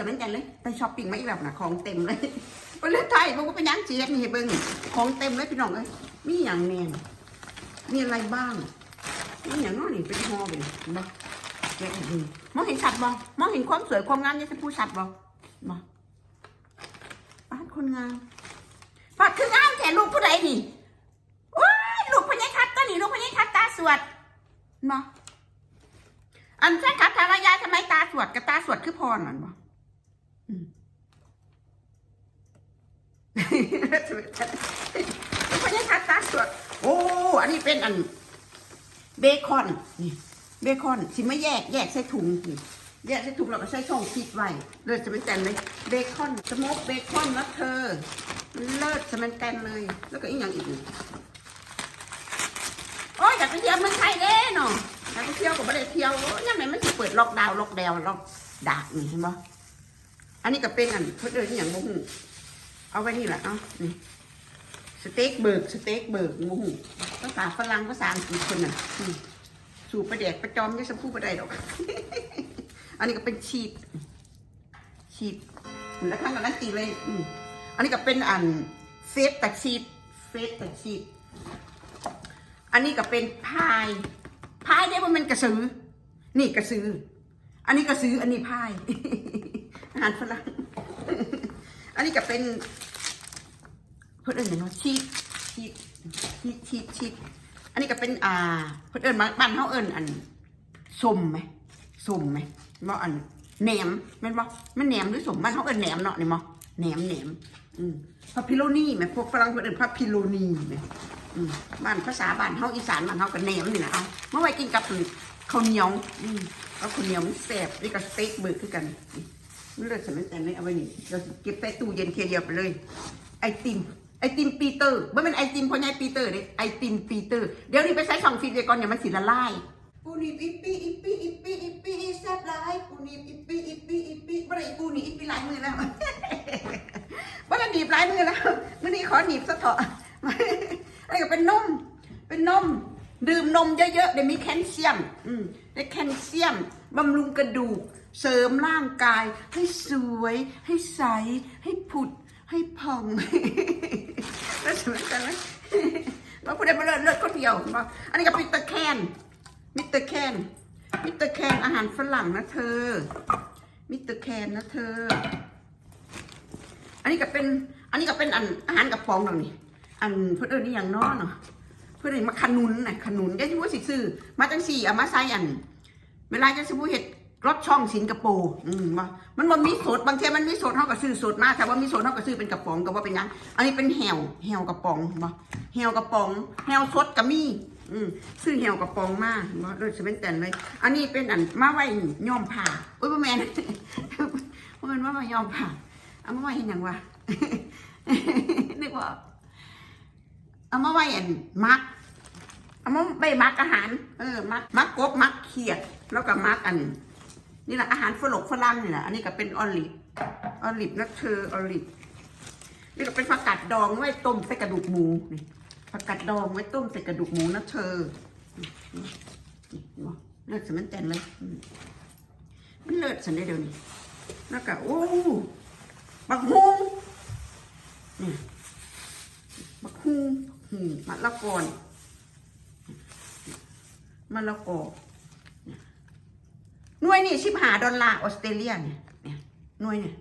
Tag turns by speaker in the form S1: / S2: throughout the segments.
S1: สมัยกันเลยไปช้อปปิ้งมาอีกแล้วนะของเต็มเลยไปเลยไทยมันก็ไปย่างเจี๊ยบนี่เบิ้งของเต็มเลยพี่น้องเอ้ยมีอย่างแน่นมีอะไรบ้างมีอย่างน้อยนี่เป็นห่อไปเลยเห็นบ่แกะดูมองเห็นชัดบ่มองเห็นความสวยความงามเนี่ยจะพูดชัดบ่บ่บ้านคนงามปัดคืองามแก่ลูกผู้ใดนี่ว้ยลูกพญาคัตตานี่ลูกพญาคัตตาสวดบ่อันแค่คัตตารายาทำไมตาสวดกับตาสวดคือพรนั่นบ่ อืมลูกพญาคัตตาสวดโอ้ อันนี้เป็นอัน เบคอน นี่ เบคอนสิไม่แยก แยกใส่ถุงนี่แยกใส่ถุงแล้วก็ใส่ช่องฟิตไว้เลิศจะเป็นแตนเลยเบคอนสโมกเบคอนนะเธอ เลิศจะเป็นแตนเลย แล้วก็อีกอย่างอีกโอ้ยอยากไปเที่ยวเมืองไทยเด้เนาะอยากไปเที่ยวก็ไม่ได้เที่ยวยังไงมันจะเปิดล็อกดาวน์ล็อกดาวล็อกดากนี่เห็นปะ อันนี้ก็เป็นอันเขาเดินอย่างบุ้งเอาไว้นี่แหละเนาะนี่สเต็กเบิร์กสเต็กเบิร์กมูหูภาษาฝรั่งภาษาอังกฤษคนน่ะสู่ประเดกประจอมยังสมพูดประไดดอก อันนี้ก็เป็นชีสชีสแล้วข้างกันนั้นตีเลยอันนี้ก็เป็นอันเฟสตัดชีสเฟสตัดชีสอันนี้ก็เป็นพายพายได้ว่ามันกระสือ นี่กระสือ อันนี้กระสืออันนี้พาย อาหารฝรั่ง อันนี้ก็เป็นเพื่อนเอิญเนาะชีสชีสชีสชีสชีสอันนี้ก็เป็นอ่าเพื่อนเอิญมาบ้านเขาเอิญอันสมไหมสมไหมว่าอันแหนมม่นบ่มันแหนมหรือสมบ้านเขาเอิญแหนมเนาะนี่มั้แหนมแหนมอืมพาพิโลนี่ไหมพวกฝรั่งเพื่อนเอิญพาพิโลนี่ไหมบ้านภาษาบ้านเขาอีสานบ้านเขาก็แหนมนี่นะเอาเมื่อไว้กินกับข้าวเหนียวอืมเอาข้าวเหนียวมันแซ่บนี่ก็สเต็กเบิร์กคือกัน นเลือดสมัยแต่ไม่เอาไว้นี่เราเก็บใส่ตู้เย็นเทียเดียวไปเลย ไอติมไอติมปีเตอร์ไม่เป็นไอติมพ่อใหญ่ปีเตอร์เด้ไอติมปีเตอร์เดี๋ยวนี้ไปใช้สองฟิตเลยก่อนอย่ามันสิละลายปูนีอีปีอีปีอีปีอีปีอีแซ่บหลายปูนีอีปีอีปีอีปีบ่ได้อีปูนีอีปีหลายมือแล้วบ่ได้หนีบหลายมือแล้วมื้อนี้ขอหนีบซะเถอะอันนี้ก็เป็นนมเป็นนมดื่มนมเยอะๆเดี๋ยวมีแคลเซียม อืมได้แคลเซียมบำรุงกระดูก เสริมร่างกายให้สวย ให้ใส ให้ผุด ให้พองแล้วสมัยกันไหมว่าผู้ใดมาเลิศเลิศคนเดียวบอกอันนี้ก็มิสเตอร์แคนมิสเตอร์แคนมิสเตอร์แคนอาหารฝรั่งนะเธอ มิสเตอร์แคนนะเธอ อันนี้ก็เป็น อันนี้ก็เป็นอันอาหารกระป๋องตรงนี้ อันเพื่อนเอิญนี่อย่างน้อเนาะเพื่อนเอิญมาขนุนน่ะขนุนได้ที่ว่าสิซื้อมาจังสี่เอามาใส่อัน เวลาจะซื้อเห็ด รสช่องสิงคโปร์อืมว่ามันมันมีสดบางทีมันมีสดเท่ากับซื้อสดมากแต่ว่ามีสดเท่ากับซื้อเป็นกระป๋องก็ว่าเป็นยังอันนี้เป็นแหวแหวกระป๋องบ่แหวกระป๋องแหวสดก็มีอืมซื้อแหวกระป๋องมาบ่โดยเฉพาะแต่นเลย อันนี้เป็นอันมาไว้ย้อมผ้าอุ้ยพ่อแม่พ่อแม่นว่ามาย้อมผ้าเอามาไว้เห็นยังวะนึกว่าเอามาไว้อันมักเอามาไปมักอาหาร เออมักมักกบมักเขียดแล้วก็มักอัน นี่แหละอาหารฝรั่งฝรั่งนี่แหละอันนี้ก็เป็นออลิฟออลิฟนะเธอออลิฟนี่ก็เป็นผักกาดดองไว้ต้มใส่กระดูกหมูนี่ผักกาดดองไว้ต้มใส่กระดูกหมูนะเธอเลือดสมันแตนเลยมันเลือดสันได้เดี๋ยวนี้แล้วก็โอ้บักฮุงนี่บักฮุงหืมมะละกอนมะละกอ หน่วยนี่ชิบหาดอลลาร์ออสเตรเลียเนี่ยเนี่ยหน่วยเนี่ย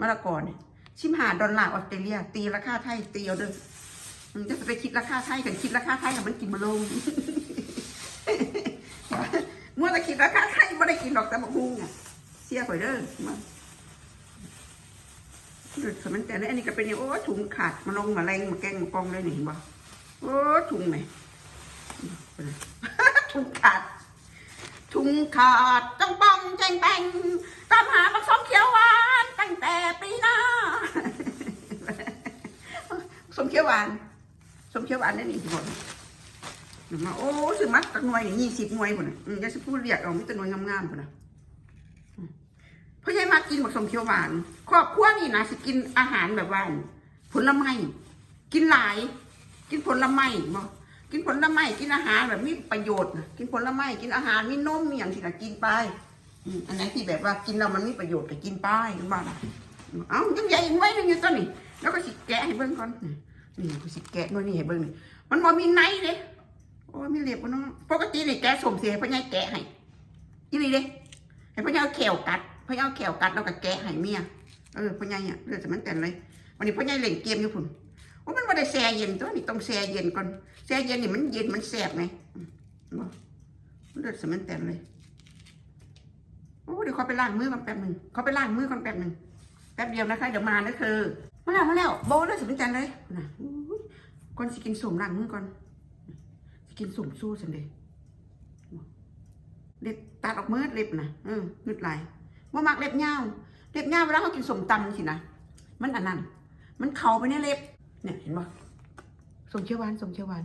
S1: มะละกอเนี่ยชิบหาดอลลาร์ออสเตรเลีย ตีราคาไทยตีเอาเด้อมันจะไปคิดราคาไทยกันคิดราคาไทยกับมันกินมาลงเมื่อเราคิดราคาไทยไม่ได้กินหรอกแต่บักฮุงอะเสียข่อยเด้อมาเดือดสมันแต่เนี่ยอันนี้ก็เป็นอย่างโอ้ถุงขาดมาลงมาแรงมาแกงมากองเลยนี่เห็นบ่โอ้ถุงไหมถุงขาด ถุงขาดจังป้องแจงแปงตามหาปักส้มเขียวหวานตั้งแต่ปีหน้าส้มเขียวหวานส้มเขียวหวานได้นี่ทุกคนมาโอ้ซื้อมัดตักหน่วยนี่ยี่สิบหน่วยหมดน่ะอืมอยาจะพูดเรียกเอาไม่ตัหน่วยงามๆหมดนะอืมเพราะยายมากินบักสมเขียวหวาน ครอบครัวนี่นะสิกินอาหารแบบว่าผลไม้กินหลาย กินผลไม้บ่ กินผลไม้กินอาหารแบบมีประโยชน์นะกินผลไม้กินอาหารมีนมมีอย่างที่ละกินไปอืมอันไหนที่แบบว่ากินแล้วมันมีประโยชน์ก็กินไป้ายกันบ้างเอ้ายังใหญ่ยังไว้ยังอยู่ตัวนี้แล้วก็สิแกะให้เบิ่งก่อนนี่กูสิแกะด้วยนี่ให้เบิ่งนี่มันบ่มีในเลยโอ้ยมีเล็บบ่เนะปกตินี่แกะสมเสียพ่อใหญ่แกะให้อีหลีเด้ให้พ่อใหญ่เอาแขวกัดพ่อใหญ่เอาแขวกัดแล้วก็แกะให้เมียเออพ่อใหญ่อะเลือดสมันแต่นเลยวันนี้พ่อใหญ่เล่นเกมอยู่พุ่น โอ้มันบ่ได้แช่เย็นตัวนี่ต้องแช่เย็นก่อนแช่เย็นนี่มันเย็นมันแสบไงอืมบ่เลือดสมันแต่นเลยโอ้เดี๋ยวเขาไปล้างมือก่อนแป๊บหนึ่งเขาไปล้างมือก่อนแป๊บหนึ่งแป๊บเดียวนะคะเดี๋ยวมานะเธอมาแล้วมาแล้วโบเลยสมันเลยนะอู้ยก่อนสิกินสุ่มล้างมือก่อนสิกินสุ่มสู้สันเดยเล็บตัดออกมือเล็บนะเออเงึดไหลว่ามักเล็บยาวเล็บยาวเวลาเขากินสมตำสินะมันอันนั้น มันเข่าไปในเล็บ เนี่ยเห็นปะสมเชียวหวานสมเชียวหวาน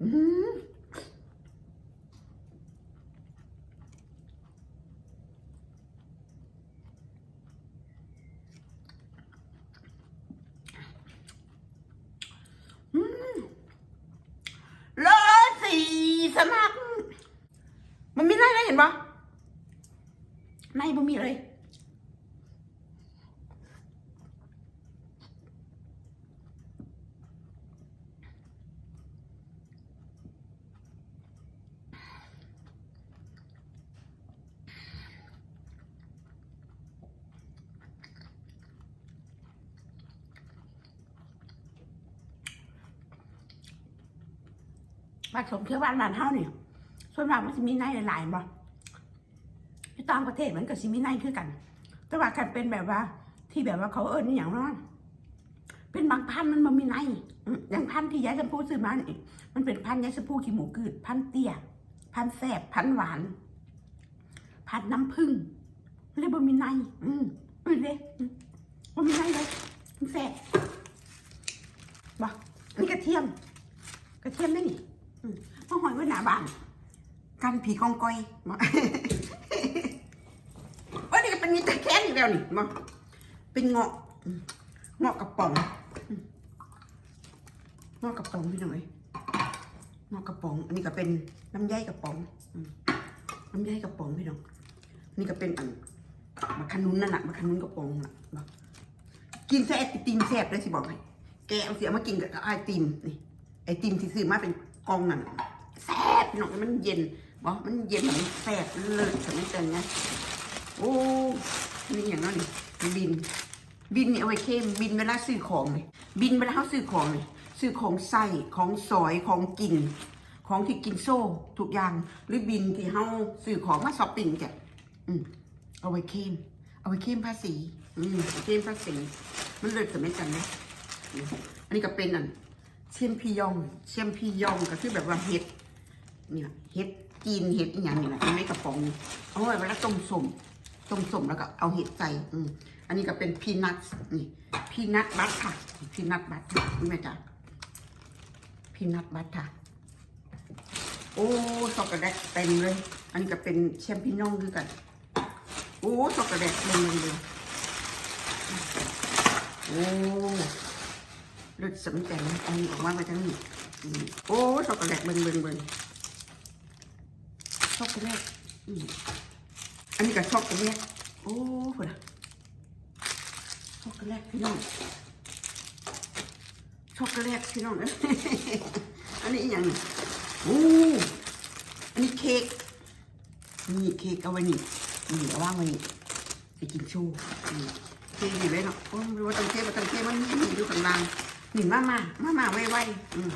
S1: อืม เลอสีสมัคร มันมีไรนะเห็นปะในบ่มีเลย ผสมเชื้อบ้านบ้านเฮาเนี่ยส่วนมากมันจะมีในหลายๆบ่ที่ต่างประเทศมันก็สิมีในคือกัน แต่ว่ากันเป็นแบบว่า ที่แบบว่าเขาเอิ้นอย่างว่าเป็นบางพันธุ์มันมีในอย่างพันธุ์ที่ยายชมพูซื้อมานี่มันเป็นพันธุ์ยายชมพูขี้หมูกืด พันธุ์เตี้ย พันธุ์แซ่บพันธุ์หวาน พันธุ์น้ำผึ้งเลยกบ่มีในอืมอือเลยอืมบ่มีในเลยมันแซ่บบ่นี่กระเทียม กระเทียมได้นี่ มาหอยไว้หนาบานกันผีกองกอยมาว่านี่เป็นมีต่แค้นอีกแล้วนี่มาเป็นเงาะเงาะกระป๋องเงาะกระป๋องพี่หน่อยเงาะกระป๋อง อันนี้ก็เป็นน้ำใยกระป๋องน้ำใยกระป๋องพี่น้องนนี่ก็เป็นอันมะขนุนนั่นแหละมะขนุนกระป๋องน่ะกินแซ่บไอติมแซ่บเลยสิบอกให้แกเอาเสียมากินกับไอติมนี่ไอติมที่ซื้อมาเป็น กองนั่นแซ่บพี่น้องมันเย็นบอกมันเย็นแบบมันแซ่บเลยสมัยเต็มนะโอ้นี่อย่างนั้นนี่บิน บินเนี่ยเอาไว้เข้มบินเวลาซื้อของเลยบินเวลาเขาซื้อของเลยซื้อของใส่ของซอยของกินของที่กินโซ่ทุกอย่างหรือบินที่เขาซื้อของมาช้อปปิ้งจ้ะอืมเอาไว้เข้มเอาไว้เข้มภาษีอืมเข้มภาษีมันเลิศสมัยกันนะอันนี้ก็เป็นอัน เชียมพียองเชียมพียองก็คือแบบว่าเห็ดเนี่ยเห็ดจีนเห็ดอีหยังนี่แหละในกระป๋องนี่เอาไว้เวลาต้มสมต้มสมแล้วก็เอาเห็ดใส่อืมอันนี้ก็เป็นพีนัทนี่พีนัทบัตค่ะพีนัทบัตนี่แม่จ๋าพีนัทบัตค่ะโอ้ช็อกโกแลตเต็มเลย อันนี้ก็เป็นแชมปิญองคือกัน โอ้ช็อกโกแลตเต็มเลยโอ้ เลือดสำใจนะอันนี้ออกมาไปทั้งนี้อืมโอ้ช็อกโกแลตเบิ่งเบิ่งเบิ่งช็อกโกแลตอันนี้ก็ช็อกโกแลตโอ้พุ่นช็อกโกแลตพี่น้องช็อกโกแลตพี่น้องเอ้ยอันนี้อย่างโอ้อันนี้เค้กนี่เค้กเอาไว้นี่นี่เอาวางไว้นี่ไปกินชว์นี่เค้กนี่เลยเนาะโอ้ไม่ว่าต้องเค้กว่าต้องเค้กมันมีอยู่ข้างล่าง นิมามามามาไวๆอืม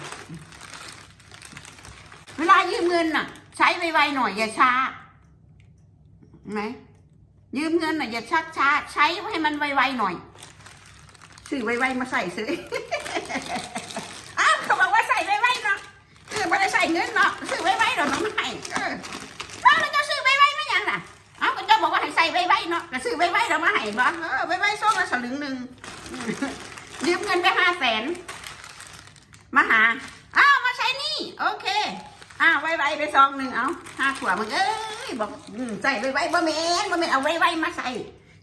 S1: เวลายืมเงินน่ะ ใช้ไวๆหน่อยอย่าช้าไหมยืมเงินน่ะอย่าชักช้า ใช้ให้มันไวๆหน่อยซื้อไวๆมาใส่ซื้ออ้าวเขาบอกว่าใส่ไวๆเนาะเออไม่ได้ใส่เงินเนาะซื้อไวๆเนาะน้องไม่ให้เออแล้วเราจะซื้อไวๆไม่ยังน่ะอ้าก็จ้าบอกว่าให้ใส่ไวๆเนาะก็ซื้อไวๆเรามาให้บ่เออไวๆส่งละสลึงหนึ่ง ยืมเงินไปห้าแสนมาหา อ้าวมาใช้นี่ โอเค อ้าวไวๆไปซองหนึ่งเอาห้าขวบมึงเอ้ยบอกใส่ไวๆบ่เมนบ่เมนเอาไวๆมาใส่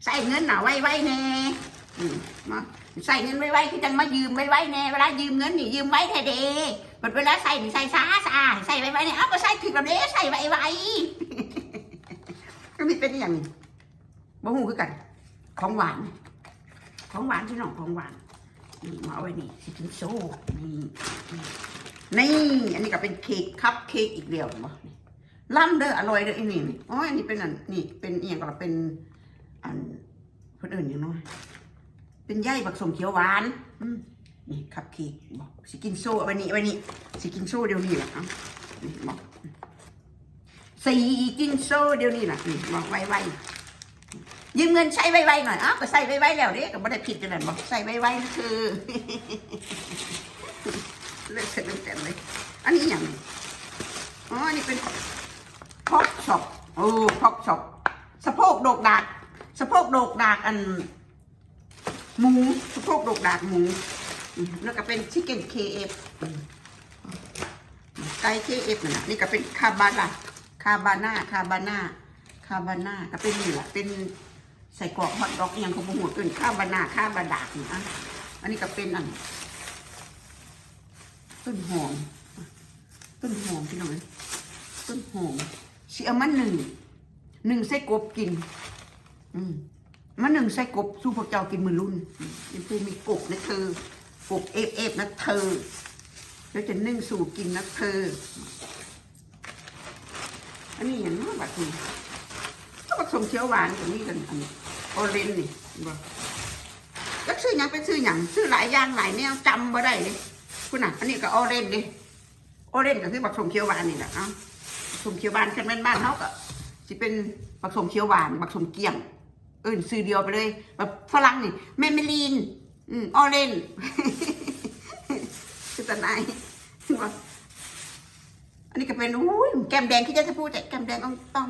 S1: ใส่เงินหน่ะไวๆแน่มาใส่เงินไวๆคือจังมายืมไวๆแน่เวลายืมเงินนี่ยืมไว้แท้เดบัดเวลาใส่นี่ใส่ซาซาใส่ไว้ไว้เนี่ยเอาก็ใส่ถึงแบบนี้ใส่ไว้ไว้ก็มีเป็นอย่างนี้บ่หูคือกัน ของหวาน ของหวานที่น้องของหวาน มาเอาไว้นี่สิกินโซ่นี่นี่อันนี้ก็เป็นเค้กคัพเค้กอีกเดียวบ่นี่ล่ำเด้ออร่อยเด้อไอ้นี่นี่อ๋ออันนี้เป็นอันนี่เป็นเอียงก็เป็นอันคนอื่นอย่างน้อยเป็นใยบักสมเขียวหวานนี่คัพเค้กบอกสิกินโซ่ไว้นี่ไว้นี่สิกินโซ่เดี๋ยวนี้แหละเอ้านี่บอกสีกินโซ่เดี๋ยวนี้แหละนี่บอกไวๆ ยืมเงินใช้ไวๆหน่อยอ้าวก็ใส่ไวๆแล้วเด้ก็ไม่ได้ผิดจังนั้นบอกใส่ไวๆคือเลือกเสร็จเต็มเลย อันนี้อย่างนี้อ๋ออันนี้เป็นพอกช็อปโอ้พอกช็อปสะโพกโดกดากสะโพกโดกดากอันหมูสะโพกโดกดากหมูแล้วก็เป็นชิคเก้นเคเอฟไก่เคเอฟนะนี่ก็เป็นคาบาน่าคาบาน่าคาบาน่าคาบาน่าก็เป็นนี่แหละเป็น ใส่กรอกฮอตดอกอหย่างของหัวอื่นข้าวบานาข้าวบาดากนะอันนี้ก็เป็นอันต้นหอม ต้นหอมพี่น้องต้นหอมเสียมันหนึ่งหนึ่งใส่กบกิน อืมมันหนึ่งใส่กบสู้พวกเจ้ากินมือรุ่นยังพูมีกบนะเธอกบเอฟเอฟนะเธอแล้วจะนึ่งสู่กินนะเธอ อันนี้อย่างนี้แบบนี้ก็ผสมเขียวหวานกับนี่กันอันนี้ โอเรนจ์นี่บอกก็ซื้อหยังเป็นซื้อหยังซื้อหลายอย่างหลายแนวจำมาได้เลยคุณน่ะอันนี้ก็ออเรนจ์ดิออเรนจ์ก็คือผสมเขียวหวานนี่แหละเอ้าผสมเขียวหวานกันแม่นบ้านเขาก็จะเป็นผสมเขียวหวานผสมเกี่ยงเอินซื้อเดียวไปเลยแบบฝรั่งนี่เมมเมลีนอืมออเรนจ์คือตะนายบอกอันนี้ก็เป็นอุ้ยแก้มแดงที่จะจะพูดแต่แก้มแดงอ่องตอง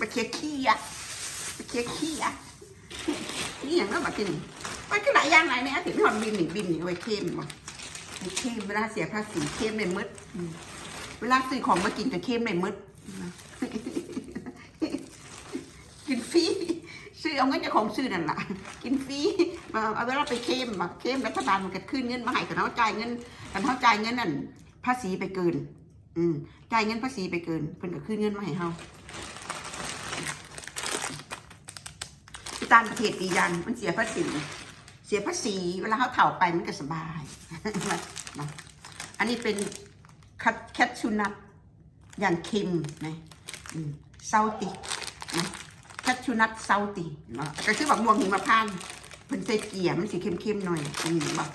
S1: มาเคลียขี้อะมาเคลียขี้อะนี่อย่างนั้นมากินมันก็หลายอย่างหลายเนี่ยถึงทอนบินหนี่บินหนี่ไว้เข้มบ่ไว้เข้มเวลาเสียภาษีเข้มเลยมืดเวลาซื้อของมากินจะเข้มเลยมืดกินฟรีซื้อเอาเงินจากของซื้อนั่นแหละกินฟรีมาเอาเวลาไปเข้มมาเข้มรัฐบาลมันก็ขึ้นเงินมาให้กันเขาจ่ายเงินกันเขาจ่ายเงินนั่นภาษีไปเกิน อืมจ่ายเงินภาษีไปเกินเพิ่นก็คืนเงินมาให้เฮาที่ต่างประเทศดียังมันเสียภาษีเสียภาษี เวลาเขาเถ่าไปมันก็สบายมาอันนี้เป็นคัตแคทชูนัทอย่างเค็มนะอืมเซาตินะแคทชูนัทเซาติเนาะก็คือแบบม่วงหิมพานเพิ่นใส่เกียมันสีเข้มๆหน่อยอืมบอก